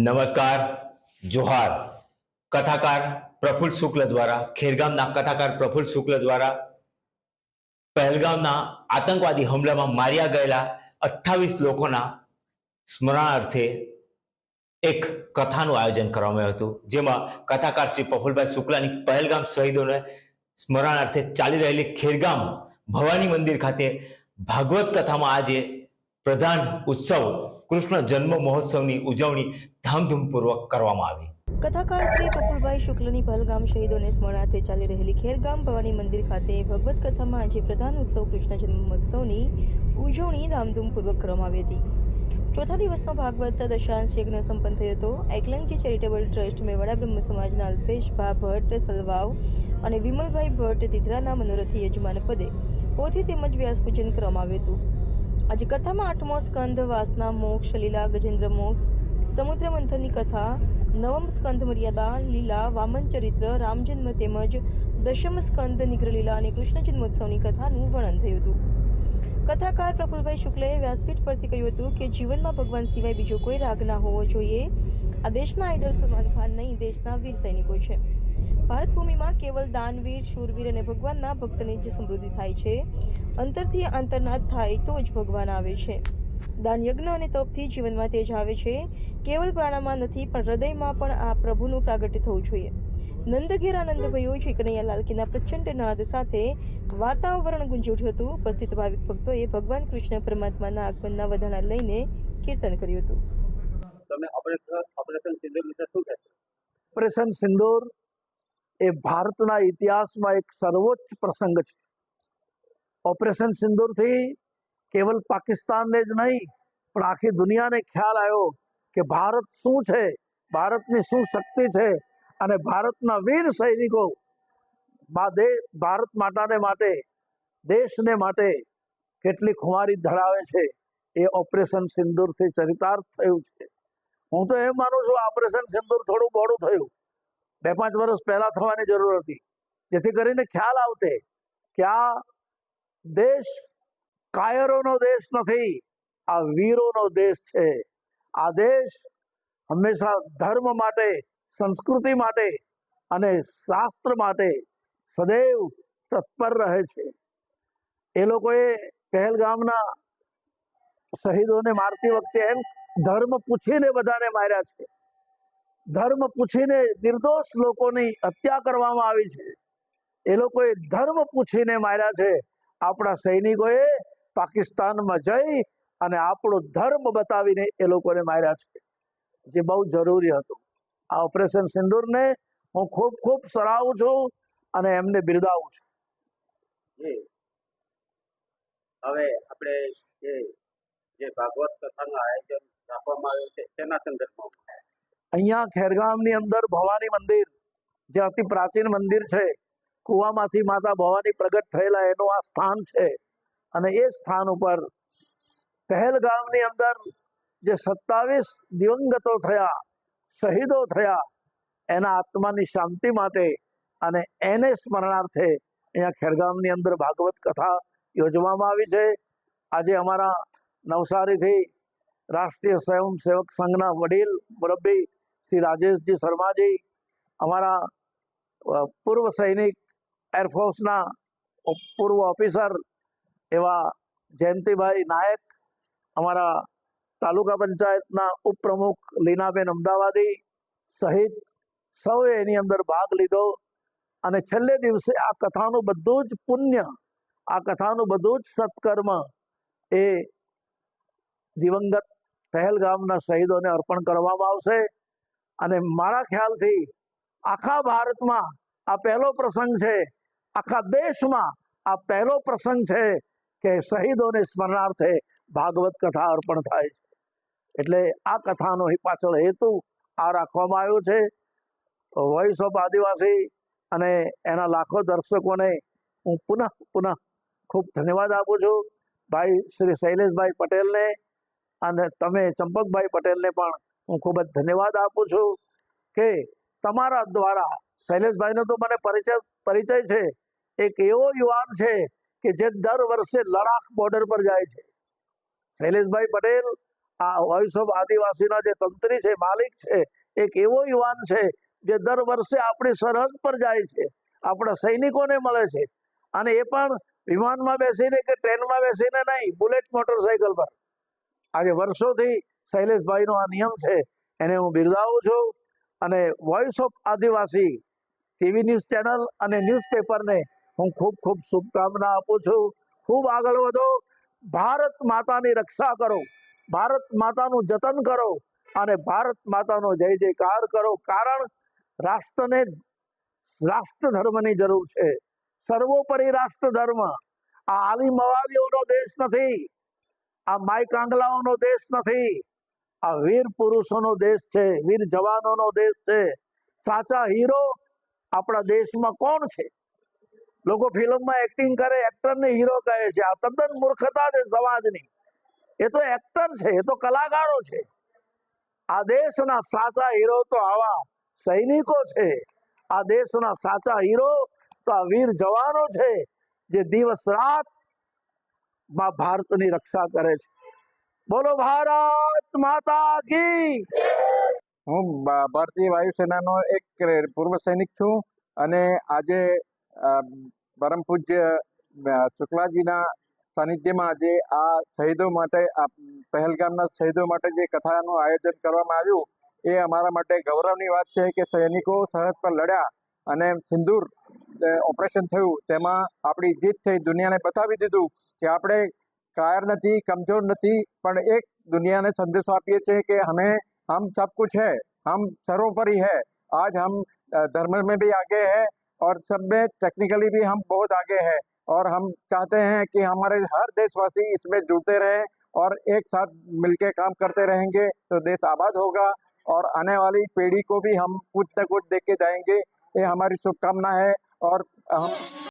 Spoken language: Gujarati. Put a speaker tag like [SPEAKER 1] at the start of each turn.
[SPEAKER 1] નમસ્કાર, જોહાર. કથાકાર પ્રફુલ્લ શુક્લ દ્વારા, ખેરગામના કથાકાર પ્રફુલ્લ શુક્લ દ્વારા પહેલગામના આતંકવાદી હુમલામાં માર્યા ગયેલા અઠ્ઠાવીસ લોકોના સ્મરણાર્થે એક કથાનું આયોજન કરવામાં આવ્યું હતું, જેમાં કથાકાર શ્રી પ્રફુલભાઈ શુક્લાની પહેલગામ શહીદોને સ્મરણાર્થે ચાલી રહેલી ખેરગામ ભવાની મંદિર ખાતે ભાગવત કથામાં આજે પ્રધાન ઉત્સવ કૃષ્ણ જન્મ મહોત્સવની ઉજવણી ધામધૂમપૂર્વક કરવામાં આવી.
[SPEAKER 2] કથાકાર શ્રી પ્રફુલભાઈ શુક્લની પહેલગામ શહીદોને સ્મરણાર્થે ચાલી રહેલી ખેરગામ ભવાની મંદિર ખાતે ભગવત કથામાં આજે પ્રધાન ઉત્સવ કૃષ્ણ જન્મ મહોત્સવની ઉજવણી ધામધૂમપૂર્વક કરવામાં આવી હતી. ચોથા દિવસનો ભાગવત દશાંશ યજ્ઞ સંપન્ન થયો હતો. એકલંગજી ચેરિટેબલ ટ્રસ્ટ મેવાડા બ્રહ્મ સમાજના અલ્પેશભા ભટ્ટ સલવાવ અને વિમલભાઈ ભટ્ટ તિધરાના મનોરથી યજમાન પદે પોથી તેમજ વ્યાસપૂજન કરવામાં આવ્યું હતું. આજે કથામાં આઠમો સ્કંદ, વાસના મોક્ષ, લીલા ગજેન્દ્ર મોક્ષ, સમુદ્ર મંથનની કથા, નવમ સ્કંદ મર્યાદા, લીલા વામન ચરિત્ર રામજન્મ તેમજ દશમ સ્કંદ નિગ્ર અને કૃષ્ણ જન્મોત્સવની કથાનું વર્ણન થયું હતું. કથાકાર પ્રફુલભાઈ શુક્લએ વ્યાસપીઠ પરથી કહ્યું હતું કે જીવનમાં ભગવાન સિવાય બીજો કોઈ રાગ ના હોવો જોઈએ. આ દેશના આઇડલ સલમાન ખાન નહીં, દેશના વીર સૈનિકો છે. ભારત ભૂમિમાં કેવલ દાનવીર શૂરવીર અને ભગવાનના ભક્તની જ સમૃદ્ધિ થાય છે. અંતરથી આંતરનાદ થાય તો જ ભગવાન આવે છે. દાન યજ્ઞ અને તપથી જીવનમાં તેજ આવે છે. કેવલ પ્રાણામાં નથી પણ હૃદયમાં પણ આ પ્રભુનું પ્રાગટ્ય થવું જોઈએ. નંદઘેર આનંદ ભયો છે કનૈયાલાલ લાલકીના પ્રચંડ નાદ સાથે વાતાવરણ ગુંજી ઉઠ્યું હતું. ઉપસ્થિત ભાવિક ભક્તોએ ભગવાન કૃષ્ણ પરમાત્માના આગમનના વધાણા લઈને કીર્તન કર્યું હતું.
[SPEAKER 3] તમે ઓપરેશન ઓપરેશન વિશે શું કહેશો?
[SPEAKER 4] ઓપરેશન સિંદૂર એ ભારતના ઇતિહાસમાં એક સર્વોચ્ચ પ્રસંગ છે. ઓપરેશન સિંદૂરથી કેવલ પાકિસ્તાનને જ નહીં, પણ આખી દુનિયાને ખ્યાલ આવ્યો કે ભારત શું છે, ભારતની શું શક્તિ છે અને ભારતના વીર સૈનિકો ભારત માતાને માટે, દેશને માટે કેટલી ખુમારી ધરાવે છે એ ઓપરેશન સિંદૂરથી ચરિતાર્થ થયું છે. હું તો એમ માનું છું ઓપરેશન સિંદૂર થોડું બોડું થયું. બે પાંચ વર્ષ પહેલા થવાની જરૂર હતી. જેથી કરીને ખ્યાલ આવતે કે આ દેશ કાયરોનો દેશ નથી, આ વીરોનો દેશ છે. આ દેશ હંમેશા ધર્મ માટે, સંસ્કૃતિ માટે અને શાસ્ત્ર માટે સદૈવ તત્પર રહે છે. એ લોકોએ પહેલગામના શહીદોને મારતી વખતે એમ ધર્મ પૂછીને બધાને માર્યા છે. ધર્મ પૂછીને નિર્દોષ લોકોની હત્યા કરવામાં આવી છે. એ લોકોએ ધર્મ પૂછીને માર્યા છે, આપણા સૈનિકોએ પાકિસ્તાનમાં જઈ અને આપણો ધર્મ બતાવીને એ લોકોને માર્યા છે. જે બહુ જરૂરી હતું. આ ઓપરેશન સિંદૂરને હું ખૂબ ખૂબ સરાહું છું અને એમને બિરદાવું છું.
[SPEAKER 3] હવે આપણે જે ભાગવત કથાનું આયોજન રાખવામાં આવ્યું છે, તેના સંદર્ભમાં.
[SPEAKER 4] અહીંયા ખેરગામની અંદર ભવાની મંદિર, જે અતિ પ્રાચીન મંદિર છે, કૂવામાંથી માતા ભવાની પ્રગટ થયેલા એનું આ સ્થાન છે. અને એ સ્થાન ઉપર પહેલગામની અંદર જે સત્તાવીસ દિવંગતો થયા, શહીદો થયા, એના આત્માની શાંતિ માટે અને એને સ્મરણાર્થે અહીંયા ખેરગામની અંદર ભાગવત કથા યોજવામાં આવી છે. આજે અમારા નવસારીથી રાષ્ટ્રીય સ્વયંસેવક સંઘના વડીલ મુરબ્બી શ્રી રાજેશજી શર્માજી, અમારા પૂર્વ સૈનિક એરફોર્સના પૂર્વ ઓફિસર એવા જયંતિભાઈ નાયક, અમારા તાલુકા પંચાયતના ઉપપ્રમુખ લીનાબેન અમદાવાદી સહિત સૌએ એની અંદર ભાગ લીધો અને છેલ્લે દિવસે આ કથાનું બધું જ પુણ્ય, આ કથાનું બધું જ સત્કર્મ એ દિવંગત પહેલગામના શહીદોને અર્પણ કરવામાં આવશે. અને મારા ખ્યાલથી આખા ભારતમાં આ પહેલો પ્રસંગ છે. આખા દેશમાં આ પહેલો પ્રસંગ છે કે શહીદોને સ્મરણાર્થે ભાગવત કથા અર્પણ થાય છે. એટલે આ કથાનો પાછળ હેતુ આ રાખવામાં આવ્યો છે. વોઇસ ઓફ આદિવાસી અને એના લાખો દર્શકોને હું પુનઃ પુનઃ ખૂબ ધન્યવાદ આપું છું. ભાઈ શ્રી શૈલેષભાઈ પટેલને અને તમે ચંપકભાઈ પટેલને પણ હું ખૂબ જ ધન્યવાદ આપું છું કે તમારા દ્વારા શૈલેષભાઈનો તો મને પરિચય પરિચય છે. એક એવો યુવાન છે કે જે દર વર્ષે લડાખ બોર્ડર પર જાય છે. શૈલેષભાઈ પટેલ, આ વોઇસ ઓફ આદિવાસીના જે તંત્રી છે, માલિક છે, એક એવો યુવાન છે જે દર વર્ષે આપણી સરહદ પર જાય છે, આપણા સૈનિકોને મળે છે અને એ પણ વિમાનમાં બેસીને કે ટ્રેનમાં બેસીને નહીં, બુલેટ મોટરસાયકલ પર. આજે વર્ષોથી શૈલેષભાઈનો આ નિયમ છે, એને હું બિરદાવું છું. અને voice of Adivasi TV news channel અને ન્યૂઝપેપરને હું ખૂબ ખૂબ શુભકામના આપું છું. ખૂબ આગળ વધો. ભારત માતાની રક્ષા કરો. ભારત માતાનું જતન કરો અને ભારત માતાનો જય જયકાર કરો. કારણ રાષ્ટ્રને રાષ્ટ્ર ધર્મની જરૂર છે. સર્વોપરી રાષ્ટ્ર ધર્મ આ આલી મવાલીઓનો દેશ નથી. આ માય કાંગલાઓનો દેશ નથી. આ વીર પુરુષોનો દેશ છે, વીર જવાનોનો દેશ છે. સાચા હીરો આપણા દેશમાં કોણ છે? લોકો ફિલ્મમાં એક્ટિંગ કરે એક્ટરને હીરો કહે છે. આ તદ્દન મૂર્ખતા છે સમાજની. એ તો એક્ટર છે, એ તો કલાકારો છે. આ દેશના સાચા હીરો તો આવા સૈનિકો છે. આ દેશના સાચા હીરો તો આ વીર જવાનો છે, જે દિવસ રાતમાં ભારતની રક્ષા કરે છે. બોલો ભારત માતા
[SPEAKER 5] હું ભારતીય વાયુસેનાનો એક પૂર્વ સૈનિક છું અને આજે પરમ પૂજ્ય શુક્લાજીના સાનિધ્યમાં આજે આ શહીદો માટે, આ પહેલગામના શહીદો માટે જે કથાનું આયોજન કરવામાં આવ્યું, એ અમારા માટે ગૌરવની વાત છે કે સૈનિકો સરહદ પર લડ્યા અને સિંદૂર ઓપરેશન થયું. તેમાં આપણી જીત થઈ, દુનિયાને બતાવી દીધું કે આપણે કાયર નથી કમજોર નથી પણ એક दुनिया संदेशो આપીએ છીએ कि हमें हम सब कुछ है हम सर्वोपरि है आज हम अ, धर्म में भी आगे हैं और सब में टेक्निकली भी हम बहुत आगे हैं और हम चाहते हैं कि हमारे हर देशवासी इसमें जुड़ते रहें और एक साथ मिलके काम करते रहेंगे तो देश आबाद होगा और आने वाली पीढ़ी को भी हम कुछ न कुछ देख के जाएंगे ये हमारी शुभकामना है और हम